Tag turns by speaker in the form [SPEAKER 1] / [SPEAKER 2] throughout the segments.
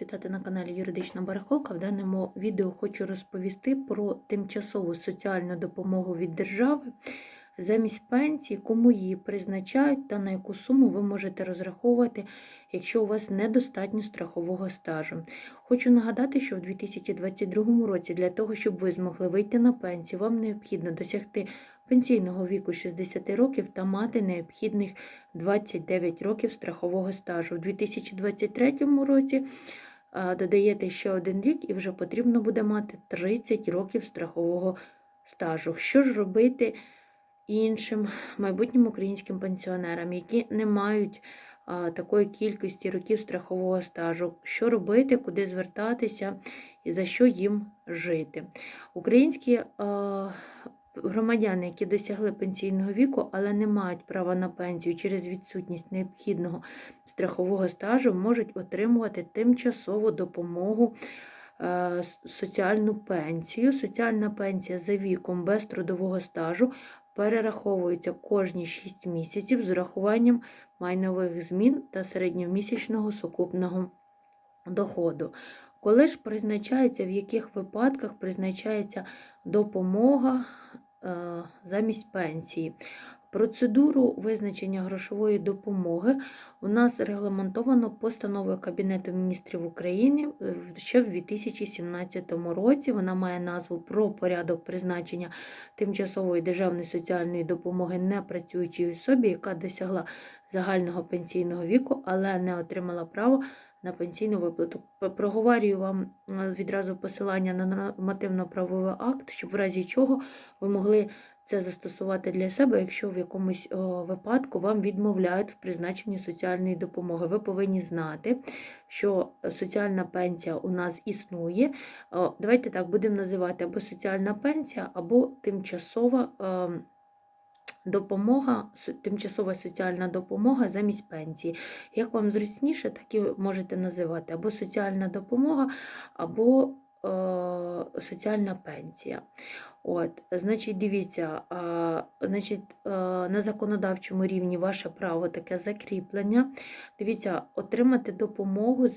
[SPEAKER 1] Вітати на каналі Юридична Барахолка. В даному відео хочу розповісти про тимчасову соціальну допомогу від держави замість пенсії, кому її призначають та на яку суму ви можете розраховувати, якщо у вас недостатньо страхового стажу. Хочу нагадати, що в 2022 році для того, щоб ви змогли вийти на пенсію, вам необхідно досягти пенсійного віку 60 років та мати необхідних 29 років страхового стажу. У 2023 році додаєте ще один рік і вже потрібно буде мати 30 років страхового стажу. Що ж робити іншим майбутнім українським пенсіонерам, які не мають такої кількості років страхового стажу? Що робити, куди звертатися і за що їм жити? Українські громадяни, які досягли пенсійного віку, але не мають права на пенсію через відсутність необхідного страхового стажу, можуть отримувати тимчасову допомогу. е, Соціальну пенсію. Соціальна пенсія за віком без трудового стажу перераховується кожні 6 місяців з урахуванням майнових змін та середньомісячного сукупного доходу. Коли ж призначається, в яких випадках призначається допомога е, замість пенсії. Процедуру визначення грошової допомоги у нас регламентовано постановою Кабінету міністрів України е, ще в 2017 році. Вона має назву про порядок призначення тимчасової державної соціальної допомоги непрацюючій особі, яка досягла загального пенсійного віку, але не отримала право на пенсійну виплату. Проговорюю вам е, відразу посилання на нормативно-правовий акт, щоб в разі чого ви могли це застосувати для себе, якщо в якомусь випадку вам відмовляють в призначенні соціальної допомоги. Ви повинні знати, що соціальна пенсія у нас існує. Давайте так будемо називати або соціальна пенсія, або тимчасова. Допомога, тимчасова соціальна допомога замість пенсії. Як вам зручніше, так і можете називати або соціальна допомога, або соціальна пенсія. От, значить, дивіться, значить, е, на законодавчому рівні ваше право таке закріплення. Дивіться, отримати допомогу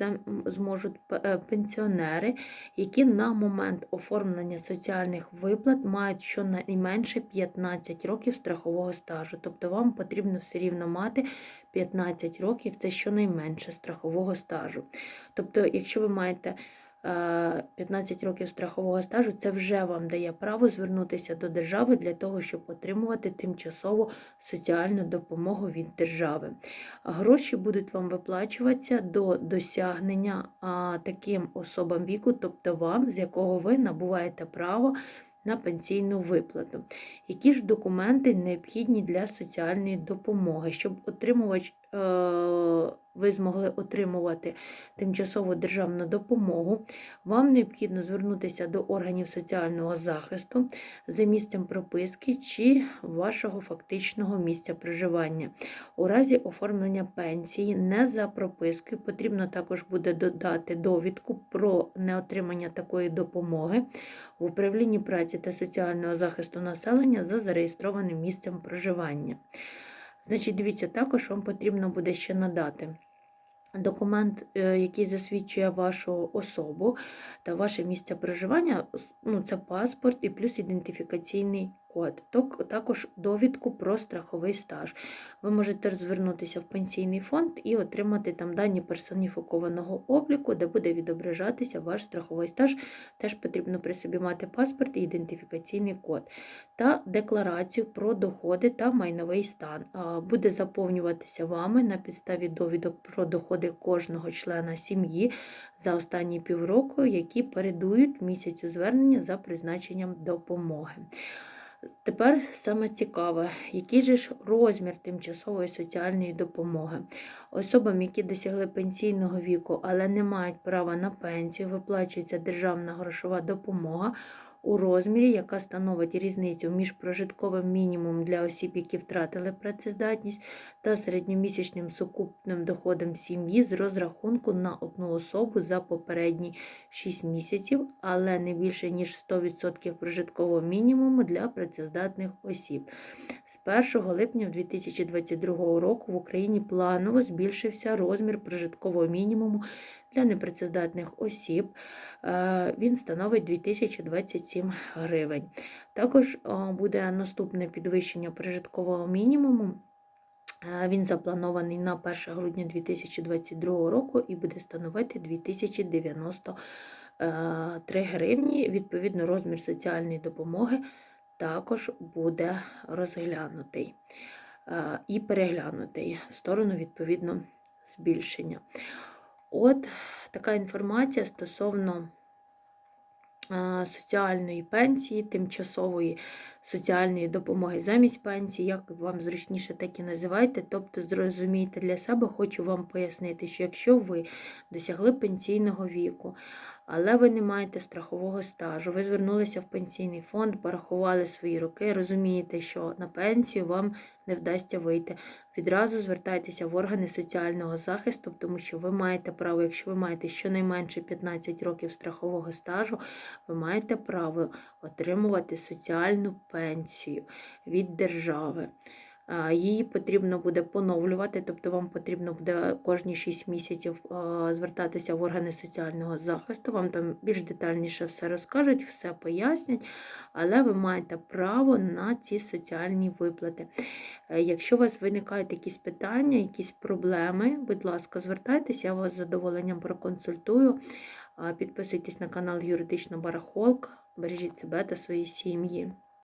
[SPEAKER 1] зможуть е, пенсіонери, які на момент оформлення соціальних виплат мають щонайменше 15 років страхового стажу. Тобто вам потрібно все рівно мати 15 років, це щонайменше страхового стажу. Тобто, якщо ви маєте 15 років страхового стажу, це вже вам дає право звернутися до держави для того, щоб отримувати тимчасову соціальну допомогу від держави. Гроші будуть вам виплачуватися до досягнення таким особам віку, тобто вам, з якого ви набуваєте право на пенсійну виплату. Які ж документи необхідні для соціальної допомоги, щоб отримувач, е, ви змогли отримувати тимчасову державну допомогу, вам необхідно звернутися до органів соціального захисту за місцем прописки чи вашого фактичного місця проживання. У разі оформлення пенсії не за пропискою потрібно також буде додати довідку про неотримання такої допомоги в управлінні праці та соціального захисту населення за зареєстрованим місцем проживання. Значить, дивіться, також вам потрібно буде ще надати документ, е, який засвідчує вашу особу та ваше місце проживання, ну, це паспорт і плюс ідентифікаційний код. Також довідку про страховий стаж. Ви можете звернутися в пенсійний фонд і отримати там дані персоніфікованого обліку, де буде відображатися ваш страховий стаж. Теж потрібно при собі мати паспорт і ідентифікаційний код та декларацію про доходи та майновий стан. Буде заповнюватися вами на підставі довідок про доходи кожного члена сім'ї за останні півроку, які передують місяцю звернення за призначенням допомоги. Тепер саме цікаве, який же ж розмір тимчасової соціальної допомоги. Особам, які досягли пенсійного віку, але не мають права на пенсію, виплачується державна грошова допомога у розмірі, яка становить різницю між прожитковим мінімумом для осіб, які втратили працездатність, та середньомісячним сукупним доходом сім'ї з розрахунку на одну особу за попередні 6 місяців, але не більше ніж 100% прожиткового мінімуму для працездатних осіб. З 1 липня 2022 року в Україні планово збільшився розмір прожиткового мінімуму для непрацездатних осіб е, він становить 2027 гривень. Також е, буде наступне підвищення прожиткового мінімуму. Е, Він запланований на 1 грудня 2022 року і буде становити 2093 гривні. Відповідно, розмір соціальної допомоги також буде розглянутий і переглянутий в сторону відповідно збільшення. От така інформація стосовно е, соціальної пенсії, тимчасової соціальної допомоги замість пенсії, як вам зручніше, так і називайте. Тобто, зрозумійте для себе, хочу вам пояснити, що якщо ви досягли пенсійного віку, але ви не маєте страхового стажу, ви звернулися в пенсійний фонд, порахували свої роки, розумієте, що на пенсію вам не вдасться вийти. Відразу звертайтеся в органи соціального захисту, тому що ви маєте право, якщо ви маєте щонайменше 15 років страхового стажу, ви маєте право отримувати соціальну пенсію від держави. А, Її потрібно буде поновлювати, тобто вам потрібно буде кожні 6 місяців звертатися в органи соціального захисту. Вам там більш детальніше все розкажуть, все пояснять, але ви маєте право на ці соціальні виплати. Е, Якщо у вас виникають якісь питання, якісь проблеми, будь ласка, звертайтеся, я вас з задоволенням проконсультую. Підписуйтесь на канал Юридична Барахолка, бережіть себе та свої сім'ї.